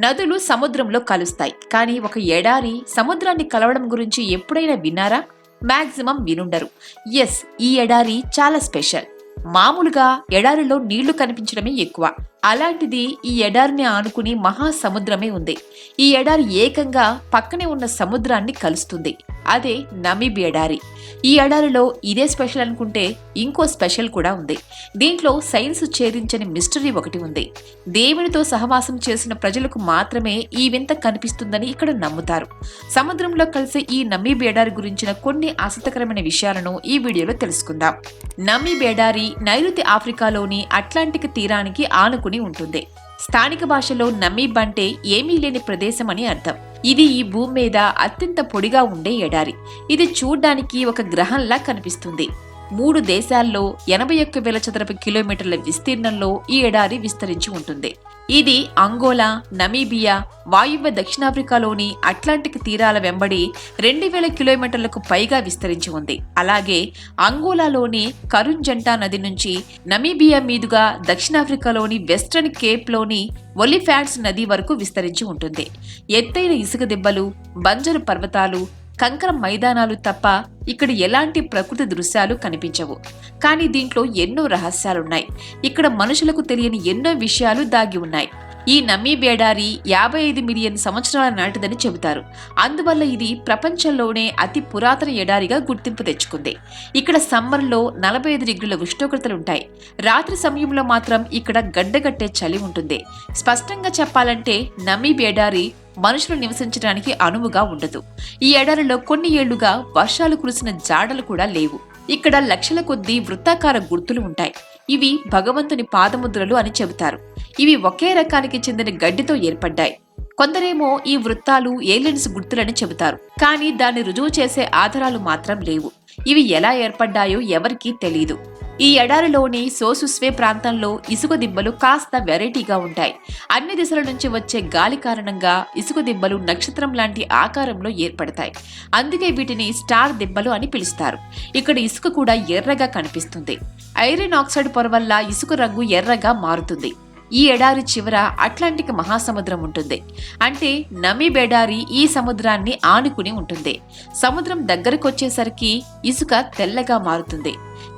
నదులు సముద్రంలో కలుస్తాయి. కానీ ఒక ఎడారి సముద్రాన్ని కలవడం గురించి ఎప్పుడైనా విన్నారా? మ్యాక్సిమం వినుండరు. ఎస్ ఈ ఎడారి చాలా స్పెషల్. మామూలుగా ఎడారిలో నీళ్ళు కనిపించడమే ఎక్కువ. అలాంటిది ఈ ఎడారిని ఆనుకుని మహాసముద్రమే ఉంది. ఈ ఎడారి ఏకంగా పక్కనే ఉన్న సముద్రాన్ని కలుస్తుంది. అదే నమీబి ఎడారి. ఈ ఎడారిలో ఇదే స్పెషల్ అనుకుంటే ఇంకో స్పెషల్ కూడా ఉంది. దీంట్లో సైన్స్ ఛేదించని మిస్టరీ ఒకటి ఉంది. దేవునితో సహవాసం చేసిన ప్రజలకు మాత్రమే ఈ వింత కనిపిస్తుందని ఇక్కడ నమ్ముతారు. సముద్రంలో కలిసే ఈ నమ్మి బేడారి గురించిన కొన్ని ఆసక్తికరమైన విషయాలను ఈ వీడియోలో తెలుసుకుందాం. నమ్మి బేడారి నైరుతి ఆఫ్రికాలోని అట్లాంటిక్ తీరానికి ఆనుకుని ఉంటుంది. స్థానిక భాషలో నమ్మి బంటే ఏమీ లేని ప్రదేశం అని అర్థం. ఇది ఈ భూమి మీద అత్యంత పొడిగా ఉండే ఎడారి. ఇది చూడ్డానికి ఒక గ్రహంలా కనిపిస్తుంది. మూడు దేశాల్లో ఎనభై ఒక్క వేల చదరపు కిలోమీటర్ల విస్తీర్ణంలో ఈ ఎడారి విస్తరించి ఉంటుంది. ఇది అంగోలా నమీబియా వాయువ్య దక్షిణాఫ్రికాలోని అట్లాంటిక్ తీరాల వెంబడి రెండు వేల కిలోమీటర్లకు పైగా విస్తరించి ఉంది. అలాగే అంగోలాలోని కరుంజంటా నది నుంచి నమీబియా మీదుగా దక్షిణాఫ్రికాలోని వెస్ట్రన్ కేప్లోని ఒలిఫాట్స్ నది వరకు విస్తరించి ఉంటుంది. ఎత్తైన ఇసుక దిబ్బలు బంజరు పర్వతాలు కంకర మైదానాలు తప్ప ఇక్కడ ఎలాంటి ప్రకృతి దృశ్యాలు కనిపించవు. కానీ దీంట్లో ఎన్నో రహస్యాలున్నాయి. ఇక్కడ మనుషులకు తెలియని ఎన్నో విషయాలు దాగి ఉన్నాయి. ఈ నమ్మీ బేడారి యాభై ఐదు మిలియన్ సంవత్సరాల నాటిదని చెబుతారు. అందువల్ల ఇది ప్రపంచంలోనే అతి పురాతన ఎడారిగా గుర్తింపు తెచ్చుకుంది. ఇక్కడ సమ్మర్లో నలభై ఐదు డిగ్రీల ఉష్ణోగ్రతలుంటాయి. రాత్రి సమయంలో మాత్రం ఇక్కడ గడ్డగట్టే చలి ఉంటుంది. స్పష్టంగా చెప్పాలంటే నమ్మీ బేడారి మనుషులు నివసించడానికి అనువుగా ఉండదు. ఈ ఎడారిలో కొన్ని ఏళ్ళుగా వర్షాలు కురిసిన జాడలు కూడా లేవు. ఇక్కడ లక్షల కొద్దీ వృత్తాకార గుర్తులు ఉంటాయి. ఇవి భగవంతుని పాదముద్రలు అని చెబుతారు. ఇవి ఒకే రకానికి చెందిన గడ్డితో ఏర్పడ్డాయి. కొందరేమో ఈ వృత్తాలు ఏలియన్స్ గుర్తులని చెబుతారు కానీ దాన్ని రుజువు చేసే ఆధారాలు మాత్రం లేవు. ఇవి ఎలా ఏర్పడ్డాయో ఎవరికీ తెలియదు ఈ ఎడారిలోని సోసుస్వే ప్రాంతంలో ఇసుక దిబ్బలు కాస్త వెరైటీగా ఉంటాయి. అన్ని దిశల నుంచి వచ్చే గాలి కారణంగా ఇసుక దిబ్బలు నక్షత్రం లాంటి ఆకారంలో ఏర్పడతాయి. అందుకే వీటిని స్టార్ దిబ్బలు అని పిలుస్తారు. ఇక్కడ ఇసుక కూడా ఎర్రగా కనిపిస్తుంది. ఐరన్ ఆక్సైడ్ పొర వల్ల ఇసుక రంగు ఎర్రగా మారుతుంది. ఈ ఎడారి చివర అట్లాంటిక్ మహాసముద్రం ఉంటుంది. అంటే నమీబ్ ఎడారి ఈ సముద్రాన్ని ఆనుకుని ఉంటుంది. సముద్రం దగ్గరకు వచ్చేసరికి ఇసుక తెల్లగా మారుతుంది.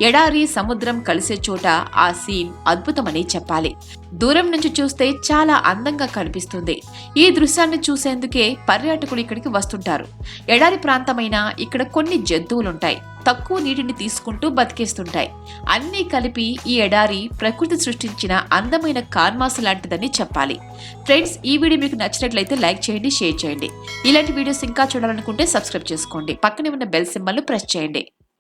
ఎడారి సముద్రం కలిసే చోట ఆ సీన్ అద్భుతమని చెప్పాలి. దూరం నుంచి చూస్తే చాలా అందంగా కనిపిస్తుంది. ఈ దృశ్యాన్ని చూసేందుకే పర్యాటకులు ఇక్కడికి వస్తుంటారు. ఎడారి ప్రాంతమైన ఇక్కడ కొన్ని జంతువులుంటాయి. తక్కువ నీటిని తీసుకుంటూ బతికేస్తుంటాయి. అన్నీ కలిపి ఈ ఎడారి ప్రకృతి సృష్టించిన అందమైన కార్మాస లాంటిదని చెప్పాలి. ఫ్రెండ్స్ ఈ వీడియో మీకు నచ్చినట్లయితే లైక్ చేయండి షేర్ చేయండి. ఇలాంటి వీడియోస్ ఇంకా చూడాలనుకుంటే సబ్స్క్రైబ్ చేసుకోండి. పక్కనే ఉన్న బెల్ సింబల్ ప్రెస్ చేయండి.